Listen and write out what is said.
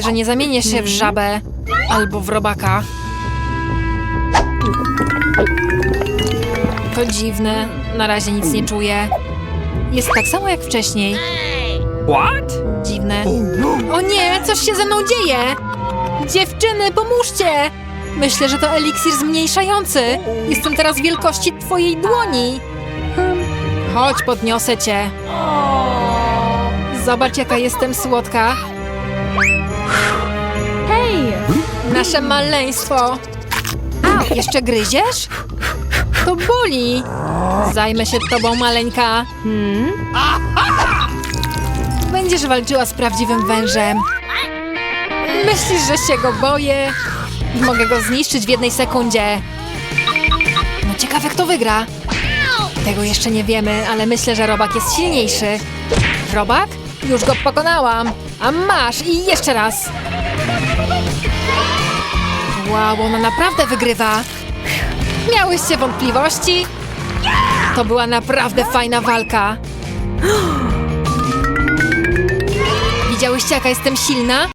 że nie zamienię się w żabę albo w robaka. To dziwne. Na razie nic nie czuję. Jest tak samo jak wcześniej. What? Dziwne. O nie, coś się ze mną dzieje! Dziewczyny, pomóżcie! Myślę, że to eliksir zmniejszający. Jestem teraz wielkości twojej dłoni. Chodź, podniosę cię. Zobacz, jaka jestem słodka. Hej! Nasze maleństwo. Au, jeszcze gryziesz? To boli. Zajmę się tobą, maleńka. Hmm? Będziesz walczyła z prawdziwym wężem. Myślisz, że się go boję? Mogę go zniszczyć w jednej sekundzie. No ciekawe, kto wygra. Tego jeszcze nie wiemy, ale myślę, że robak jest silniejszy. Robak? Już go pokonałam. A masz i jeszcze raz. Wow, ona naprawdę wygrywa. Miałyście wątpliwości? To była naprawdę fajna walka. Widziałyście, jaka jestem silna?